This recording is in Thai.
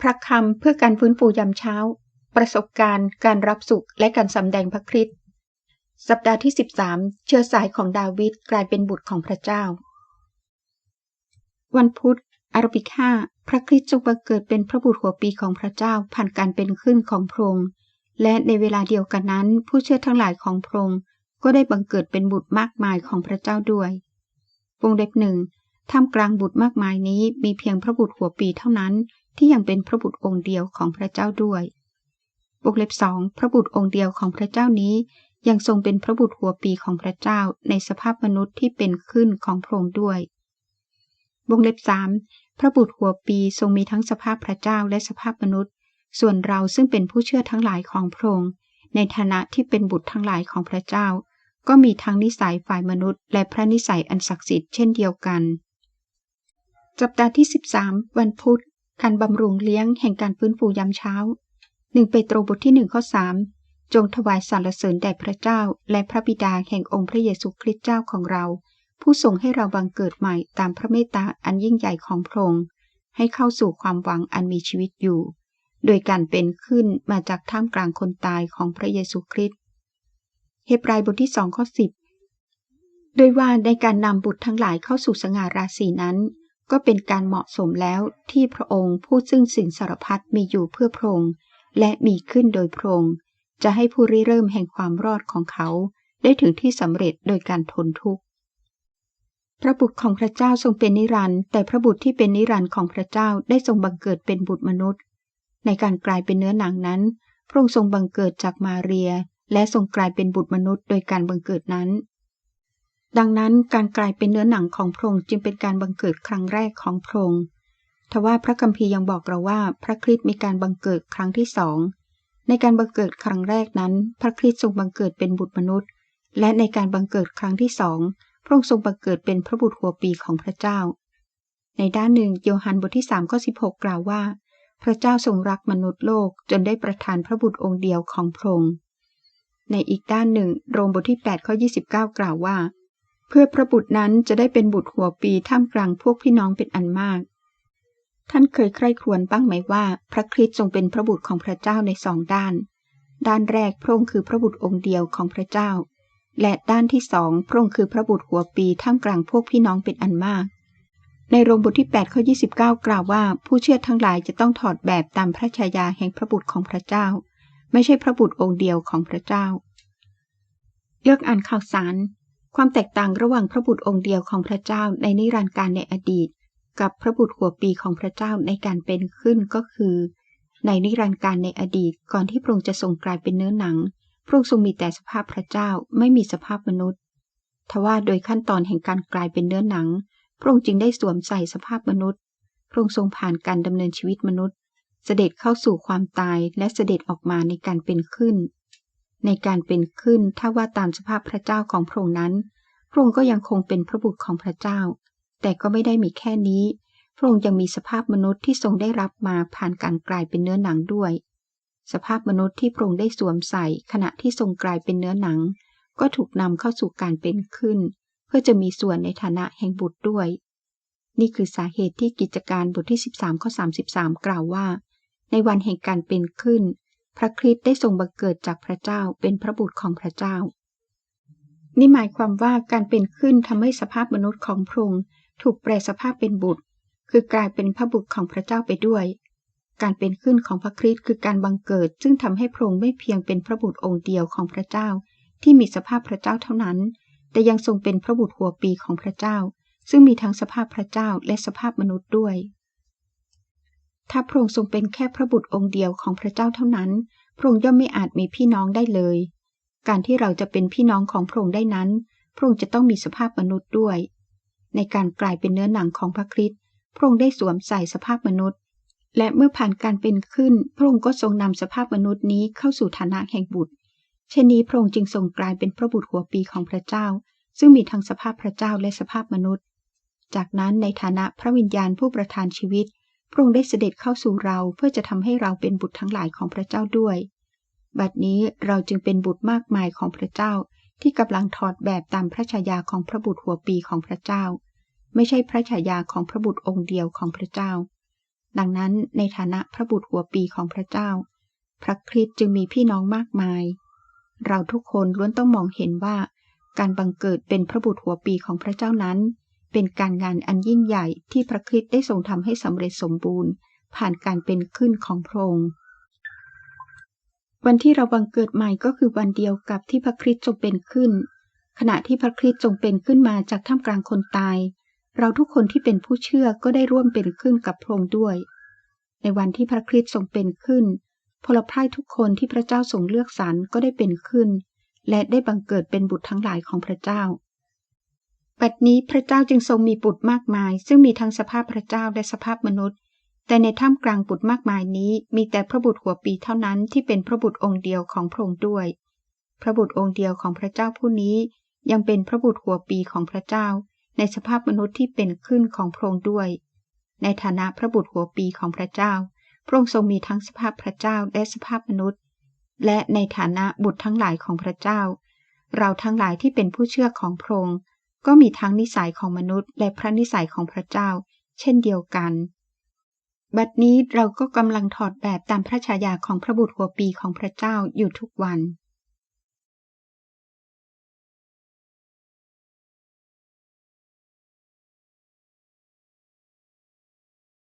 พระคำเพื่อการฟื้นฟูยามเช้า ประสบการณ์ การรับสุขและการสำแดงพระคริสต์สัปดาห์ที่ 13 เชื้อสายของดาวิดกลายเป็นบุตรของพระเจ้า วันพุธอารบิก5พระคริสต์ทรงบังเกิดเป็นพระบุตรหัวปีของพระเจ้าผ่านการเป็นขึ้นของพระองค์และในเวลาเดียวกันนั้น ผู้เชื่อทั้งหลายของพระองค์ก็ได้บังเกิดเป็นบุตรมากมายของพระเจ้าด้วยวงเล็บหนึ่ง ท่ามกลางบุตรมากมายนี้มีเพียงพระบุตรหัวปีเท่านั้น ที่ยังเป็นพระบุตรองค์เดียวของพระเจ้าด้วยวงเล็บสองพระบุตรองค์เดียวของพระเจ้านี้ ยังทรงเป็นพระบุตรหัวปีของพระเจ้าในสภาพมนุษย์ที่เป็นขึ้นของพระองค์ด้วยวงเล็บสามพระบุตรหัวปีทรงมีทั้งสภาพพระเจ้าและสภาพมนุษย์ ส่วนเราซึ่งเป็นผู้เชื่อทั้งหลายของพระองค์ในฐานะที่เป็นบุตรทั้งหลายของพระเจ้า ก็มีทั้งนิสัยฝ่ายมนุษย์ และพระนิสัยอันศักดิ์สิทธิ์เช่นเดียวกัน สัปดาห์ที่ 13 วันพุธการบำรุงเลี้ยงแห่งการฟื้นฟูยามเช้า1เปโตรบทที่1ข้อ3จงถวายสรรเสริญแด่พระเจ้า และพระบิดาแห่งองค์พระเยซูคริสต์เจ้าของเรา ผู้ทรงให้เราบังเกิดใหม่ตามพระเมตตาอันยิ่งใหญ่ของพระองค์ให้เข้าสู่ความหวังอันมีชีวิตอยู่ โดยการเป็นขึ้นมาจากท่ามกลางคนตายของพระเยซูคริสต์เฮบรายบทที่สองข้อสิบโดยว่าในการนำบุตรทั้งหลายเข้าสู่สง่าราศีนั้น ก็เป็นการเหมาะสมแล้วที่พระองค์ผู้ซึ่งสิ่งสารพัดมีอยู่เพื่อพระองค์และมีขึ้นโดยพระองค์จะให้ผู้ริเริ่มแห่งความรอดของเขา ได้ถึงที่สำเร็จโดยการทนทุกข์ พระบุตรของพระเจ้าทรงเป็นนิรันดร์แต่พระบุตรที่เป็นนิรันดร์ของพระเจ้าได้ทรงบังเกิดเป็นบุตรมนุษย์ ในการกลายเป็นเนื้อหนังนั้น พระองค์ทรงบังเกิดจากมาเรีย และทรงกลายเป็นบุตรมนุษย์โดยการบังเกิดนั้น ดังนั้นการกลายเป็นเนื้อหนังของพระองค์จึงเป็นการบังเกิดครั้งแรกของพระองค์ทว่าพระคัมภีร์ยังบอกเราว่าพระคริสต์มีการบังเกิดครั้งที่สองในการบังเกิดครั้งแรกนั้น พระคริสต์ทรงบังเกิดเป็นบุตรมนุษย์ และในการบังเกิดครั้งที่สองพระองค์ทรงบังเกิดเป็นพระบุตรหัวปีของพระเจ้า ในด้านหนึ่งโยฮันบทที่สามข้อสิบหกกล่าวว่า พระเจ้าทรงรักมนุษย์โลกจนได้ประทานพระบุตรองค์เดียวของพระองค์ในอีกด้านหนึ่ง โรมบทที่8ข้อ29 กล่าวว่า เพื่อพระบุตรนั้นจะได้เป็นบุตรหัวปีท่ามกลางพวกพี่น้องเป็นอันมาก ท่านเคยใคร่ครวญบ้างไหมว่า พระคริสต์ทรงเป็นพระบุตรของพระเจ้าในสองด้าน ด้านแรกพระองค์คือพระบุตรองค์เดียวของพระเจ้า และด้านที่สองพระองค์คือพระบุตรหัวปีท่ามกลางพวกพี่น้องเป็นอันมากในโรมบทที่8ข้อ29 กล่าวว่า ผู้เชื่อทั้งหลายจะต้องถอดแบบตามพระชายาแห่งพระบุตรของพระเจ้า ไม่ใช่พระบุตรองค์เดียวของพระเจ้า เลือกอ่านข่าวสาร ความแตกต่างระหว่างพระบุตรองค์เดียวของพระเจ้าในนิรันดร์การในอดีต กับพระบุตรหัวปีของพระเจ้าในการเป็นขึ้นก็คือ ในนิรันดร์การในอดีตก่อนที่พระองค์จะทรงกลายเป็นเนื้อหนัง พระองค์ทรงมีแต่สภาพพระเจ้าไม่มีสภาพมนุษย์ทว่าโดยขั้นตอนแห่งการกลายเป็นเนื้อหนัง พระองค์จึงได้สวมใส่สภาพมนุษย์ พระองค์ทรงผ่านการดำเนินชีวิตมนุษย์ เสด็จเข้าสู่ความตายและเสด็จออกมาในการเป็นขึ้น ในการเป็นขึ้นถ้าว่าตามสภาพพระเจ้าของพระองค์นั้น พระองค์ก็ยังคงเป็นพระบุตรของพระเจ้า แต่ก็ไม่ได้มีแค่นี้ พระองค์ยังมีสภาพมนุษย์ที่ทรงได้รับมาผ่านการกลายเป็นเนื้อหนังด้วย สภาพมนุษย์ที่พระองค์ได้สวมใส่ขณะที่ทรงกลายเป็นเนื้อหนัง ก็ถูกนำเข้าสู่การเป็นขึ้น เพื่อจะมีส่วนในฐานะแห่งบุตรด้วย นี่คือสาเหตุที่กิจการบทที่ 13ข้อ33 กล่าวว่า ในวันแห่งการเป็นขึ้น พระคริสต์ได้ทรงบังเกิดจากพระเจ้าเป็นพระบุตรของพระเจ้า นี่หมายความว่าการเป็นขึ้นทำให้สภาพมนุษย์ของพระองค์ถูกแปลสภาพเป็นบุตร คือกลายเป็นพระบุตรของพระเจ้าไปด้วย การเป็นขึ้นของพระคริสต์คือการบังเกิด ซึ่งทำให้พระองค์ไม่เพียงเป็นพระบุตรองค์เดียวของพระเจ้า ที่มีสภาพพระเจ้าเท่านั้น แต่ยังทรงเป็นพระบุตรหัวปีของพระเจ้า ซึ่งมีทั้งสภาพพระเจ้าและสภาพมนุษย์ด้วย ถ้าพระองค์ทรงเป็นแค่พระบุตรองค์เดียวของพระเจ้าเท่านั้น พระองค์ย่อมไม่อาจมีพี่น้องได้เลย การที่เราจะเป็นพี่น้องของพระองค์ได้นั้น พระองค์จะต้องมีสภาพมนุษย์ด้วย ในการกลายเป็นเนื้อหนังของพระคริสต์พระองค์ได้สวมใส่สภาพมนุษย์ และเมื่อผ่านการเป็นขึ้น พระองค์ก็ทรงนำสภาพมนุษย์นี้เข้าสู่ฐานะแห่งบุตรเช่นนี้พระองค์จึงทรงกลายเป็นพระบุตรหัวปีของพระเจ้า ซึ่งมีทั้งสภาพพระเจ้าและสภาพมนุษย์ จากนั้นในฐานะพระวิญญาณผู้ประทานชีวิต พระองค์ได้เสด็จเข้าสู่เราเพื่อจะทำให้เราเป็นบุตรทั้งหลายของพระเจ้าด้วย บัดนี้เราจึงเป็นบุตรมากมายของพระเจ้า ที่กำลังถอดแบบตามพระฉายาของพระบุตรหัวปีของพระเจ้า ไม่ใช่พระฉายาของพระบุตรองค์เดียวของพระเจ้า ดังนั้นในฐานะพระบุตรหัวปีของพระเจ้า พระคริสต์จึงมีพี่น้องมากมาย เราทุกคนล้วนต้องมองเห็นว่า การบังเกิดเป็นพระบุตรหัวปีของพระเจ้านั้น เป็นการงานอันยิ่งใหญ่ที่พระคริสต์ได้ทรงทำให้สำเร็จสมบูรณ์ ผ่านการเป็นขึ้นของพระองค์วันที่เราบังเกิดใหม่ก็คือวันเดียวกับที่พระคริสต์ทรงเป็นขึ้น ขณะที่พระคริสต์ทรงเป็นขึ้นมาจากท่ามกลางคนตาย เราทุกคนที่เป็นผู้เชื่อก็ได้ร่วมเป็นขึ้นกับพระองค์ด้วย ในวันที่พระคริสต์ทรงเป็นขึ้น พลพรายทุกคนที่พระเจ้าทรงเลือกสรรก็ได้เป็นขึ้น และได้บังเกิดเป็นบุตรทั้งหลายของพระเจ้า ปัจนี้พระเจ้าจึงทรงมีบุตรมากมาย ซึ่งมีทั้งสภาพพระเจ้าและสภาพมนุษย์ แต่ในท่ามกลางบุตรมากมายนี้ มีแต่พระบุตรหัวปีเท่านั้นที่เป็นพระบุตรองค์เดียวของพระองค์ด้วย พระบุตรองค์เดียวของพระเจ้าผู้นี้ ยังเป็นพระบุตรหัวปีของพระเจ้า ในสภาพมนุษย์ที่เป็นขึ้นของพระองค์ด้วย ในฐานะพระบุตรหัวปีของพระเจ้า พระองค์ทรงมีทั้งสภาพพระเจ้าและสภาพมนุษย์ และในฐานะบุตรทั้งหลายของพระเจ้า เราทั้งหลายที่เป็นผู้เชื่อของพระองค์ ก็มีทั้งนิสัยของมนุษย์ และพระนิสัยของพระเจ้า เช่นเดียวกัน บัดนี้เราก็กำลังถอดแบบตามพระฉายาของพระบุตรหัวปีของพระเจ้าอยู่ทุกวัน